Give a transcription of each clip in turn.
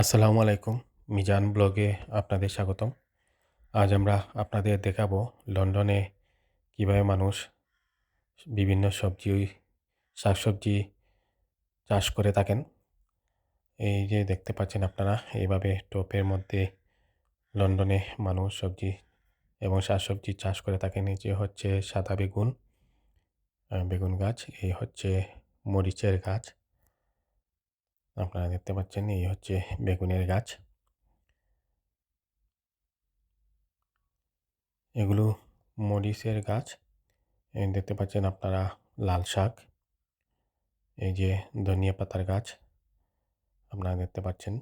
আসসালামু আলাইকুম, মিজান ব্লগে আপনাদের স্বাগতম। আজ আমরা আপনাদের দেখাবো লন্ডনে কীভাবে মানুষ বিভিন্ন সবজি, শাকসবজি চাষ করে থাকেন। এই যে দেখতে পাচ্ছেন আপনারা এইভাবে টপের মধ্যে লন্ডনে মানুষ সবজি এবং শাকসবজি চাষ করে থাকেন। এই যে হচ্ছে সাদা বেগুন বেগুন গাছ, এই হচ্ছে মরিচের গাছ। আপনারা দেখতে পাচ্ছেন এই হচ্ছে বেগুনের গাছ। এগুলো মরিচের গাছ। দেখতে পাচ্ছেন আপনারা লাল শাক। এই যে ধনিয়া পাতার গাছ আপনারা দেখতে পাচ্ছেন।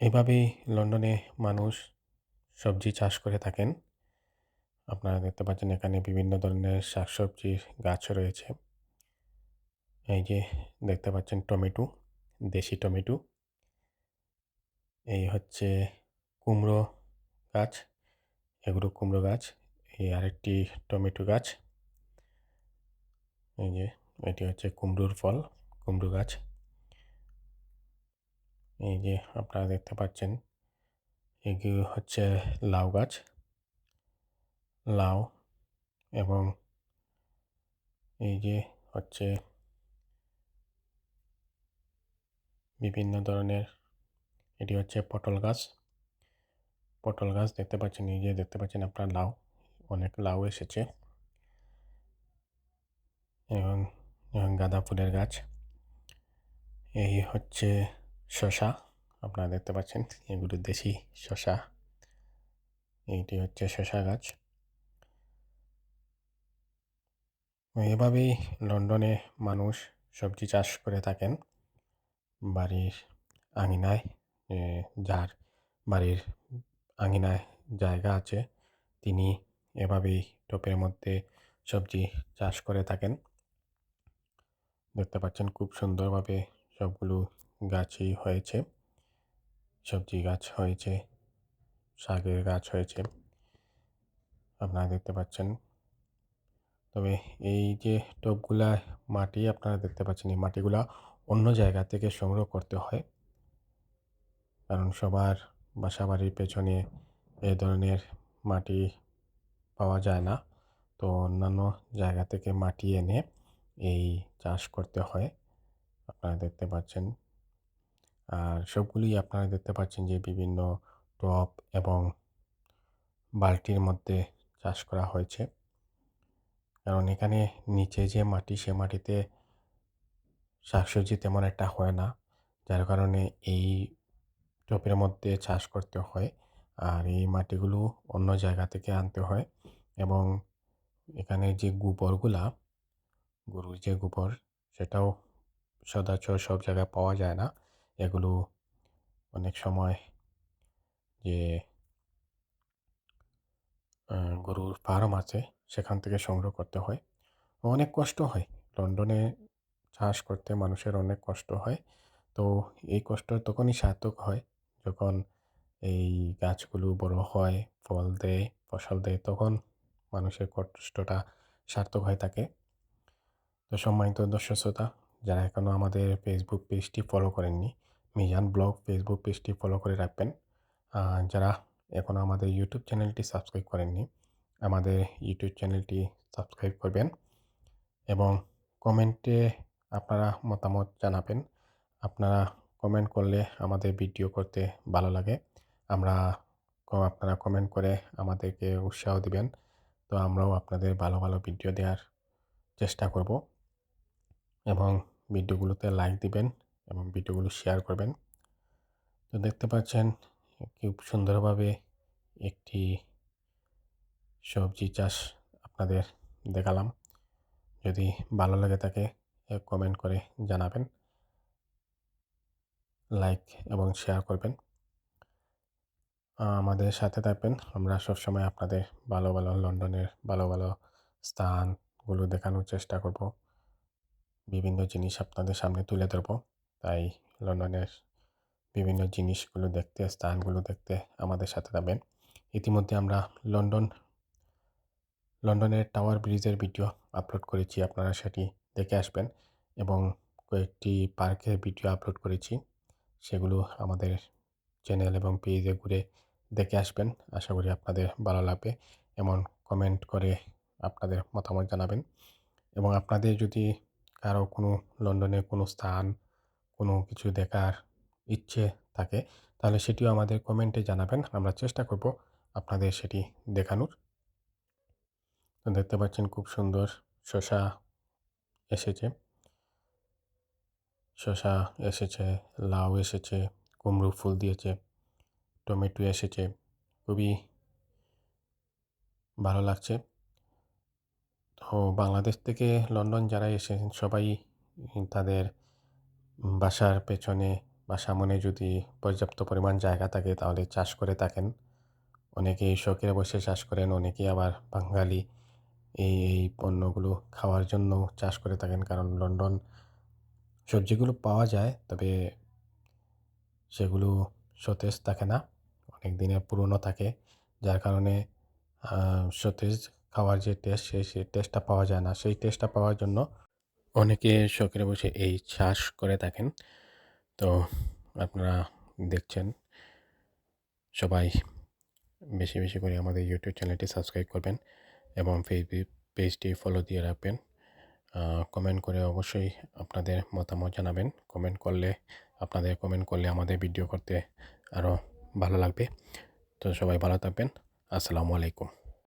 এভাবেই লন্ডনে মানুষ সবজি চাষ করে থাকেন। আপনারা দেখতে পাচ্ছেন এখানে বিভিন্ন ধরনের শাকসবজির গাছ রয়েছে। এই যে দেখতে পাচ্ছেন টমেটো, দেশি টমেটো। এই হচ্ছে কুমড়ো গাছ, এগুলো কুমড়ো গাছ, এই আরেকটি টমেটো গাছ। এই যে এটি হচ্ছে কুমড়োর ফল, কুমড়ো গাছ। এই যে আপনারা দেখতে পাচ্ছেন, এগুলো হচ্ছে লাউ গাছ। লাউ এবং এই যে হচ্ছে বিভিন্ন ধরনের, এটি হচ্ছে পটল গাছ। পটল গাছ দেখতে পাচ্ছেন নিজে দেখতে পাচ্ছেন আপনার লাউ, অনেক লাউ এসেছে। এবং গাঁদা ফুলের গাছ। এই হচ্ছে শশা আপনারা দেখতে পাচ্ছেন, এগুলো দেশি শশা এইটি হচ্ছে শশা গাছ। এভাবেই লন্ডনে মানুষ সবজি চাষ করে থাকেন। বাড়ির আঙিনায় যার বাড়ির আঙিনায় জায়গা আছে, তিনি এভাবেই টপের মধ্যে সবজি চাষ করে থাকেন। দেখতে পাচ্ছেন খুব সুন্দরভাবে সবগুলো গাছই হয়েছে। সবজি গাছ হয়েছে, শাকের গাছ হয়েছে। আপনারা দেখতে পাচ্ছেন। তবে এই যে টবগুলা মাটি, আপনারা দেখতে পাচ্ছেন এই মাটিগুলা অন্য জায়গা থেকে সংগ্রহ করতে হয়। কারণ সবার বাসা বাড়ির পেছনে এ ধরনের মাটি পাওয়া যায় না। তো অন্যান্য জায়গা থেকে মাটি এনে এই চাষ করতে হয়। আপনারা দেখতে পাচ্ছেন। আর সবগুলি আপনারা দেখতে পাচ্ছেন যে বিভিন্ন টপ এবং বালতির মধ্যে চাষ করা হয়েছে। কারণ এখানে নিচে যে মাটি, সে মাটিতে শাকসবজি তেমন একটা হয় না। যার কারণে এই টপের মধ্যে চাষ করতে হয় আর এই মাটিগুলো অন্য জায়গা থেকে আনতে হয় এবং এখানে যে গোবরগুলা, গরুর যে গোবর সেটাও সদাচর সব জায়গায় পাওয়া যায় না। এগুলো অনেক সময় যে গরুর ফার্ম আছে সেখান থেকে সংগ্রহ করতে হয়। অনেক কষ্ট হয়। লন্ডনে চাষ করতে মানুষের অনেক কষ্ট হয়। তো এই কষ্ট তখনই সার্থক হয় যখন এই গাছগুলো বড় হয়, ফল দেয়, ফসল দেয়, তখন মানুষের কষ্টটা সার্থক হয়ে থাকে। তো সম্মানিত দর্শক শ্রোতা, যারা এখনও আমাদের ফেসবুক পেজটি ফলো করেননি, মিজান ব্লগ ফেসবুক পেজটি ফলো করে রাখবেন। যারা এখনও আমাদের ইউটিউব চ্যানেলটি সাবস্ক্রাইব করেননি, আমাদের ইউটিউব চ্যানেলটি সাবস্ক্রাইব করবেন এবং কমেন্টে আপনারা মতামত জানাবেন। আপনারা কমেন্ট করলে আমাদের ভিডিও করতে ভালো লাগে। আমরা আপনারা কমেন্ট করে আমাদেরকে উৎসাহ দিবেন। তো আমরাও আপনাদের ভালো ভালো ভিডিও দেওয়ার চেষ্টা করব। এবং ভিডিওগুলোতে লাইক দিবেন এবং ভিডিওগুলো শেয়ার করবেন। তো দেখতে পাচ্ছেন, খুব সুন্দরভাবে একটি সবজি চাষ আপনাদের দেখালাম। যদি ভালো লাগে থাকে কমেন্ট করে জানাবেন। লাইক এবং শেয়ার করবেন। আমাদের সাথে থাকবেন। আমরা সবসময় আপনাদের ভালো ভালো লন্ডনের ভালো ভালো স্থানগুলো দেখানোর চেষ্টা করব। বিভিন্ন জিনিস আপনাদের সামনে তুলে ধরবো। তাই লন্ডনের বিভিন্ন জিনিসগুলো দেখতে, স্থানগুলো দেখতে আমাদের সাথে থাকবেন। ইতিমধ্যে আমরা লন্ডন, লন্ডনের টাওয়ার ব্রিজের ভিডিও আপলোড করেছি। আপনারা সেটি দেখে আসবেন এবং কয়েকটি পার্কের ভিডিও আপলোড করেছি। সেগুলো আমাদের চ্যানেল এবং পেজে ঘুরে দেখে আসবেন। আশা করি আপনাদের ভালো লাগবে এমন কমেন্ট করে আপনাদের মতামত জানাবেন। এবং আপনাদের যদি কারও কোনো লন্ডনে কোনো স্থান, কোনো কিছু দেখার ইচ্ছে থাকে, তাহলে সেটিও আমাদের কমেন্টে জানাবেন। আমরা চেষ্টা করব আপনাদের সেটি দেখানোর। দেখতে পাচ্ছেন খুব সুন্দর শশা এসেছে। শশা এসেছে, লাউ এসেছে, কুমড়ো ফুল দিয়েছে, টমেটো এসেছে। খুবই ভালো লাগছে। তো বাংলাদেশ থেকে লন্ডন যারা এসেছেন, সবাই তাদের বাসার পেছনে বা সামনে যদি পর্যাপ্ত পরিমাণ জায়গা থাকে, তাহলে চাষ করে থাকেন। অনেকেই শখের বসে চাষ করেন, অনেকেই আবার বাঙালি। এই এই পণ্যগুলো খাওয়ার জন্য চাষ করে থাকেন। কারণ লন্ডন সবজিগুলো পাওয়া যায়, তবে সেগুলো সতেজ থাকে না, অনেক দিনের পুরনো থাকে। যার কারণে সতেজ খাওয়ার যে টেস্ট সেই সেই টেস্টটা পাওয়া যায় না। সেই টেস্টটা পাওয়ার জন্য অনেকে শখের বসে এই চাষ করে থাকেন। তো আপনারা দেখছেন, সবাই বেশি বেশি করে আমাদের ইউটিউব চ্যানেলটি সাবস্ক্রাইব করবেন। এবং ফেসবুক পেজটি ফলো দিয়ে রাখবেন। কমেন্ট করে অবশ্যই আপনাদের মতামত জানাবেন। কমেন্ট করলে, আপনাদের কমেন্ট করলে আমাদের ভিডিও করতে আরও ভালো লাগবে। তো সবাই ভালো থাকবেন। আসসালামু আলাইকুম।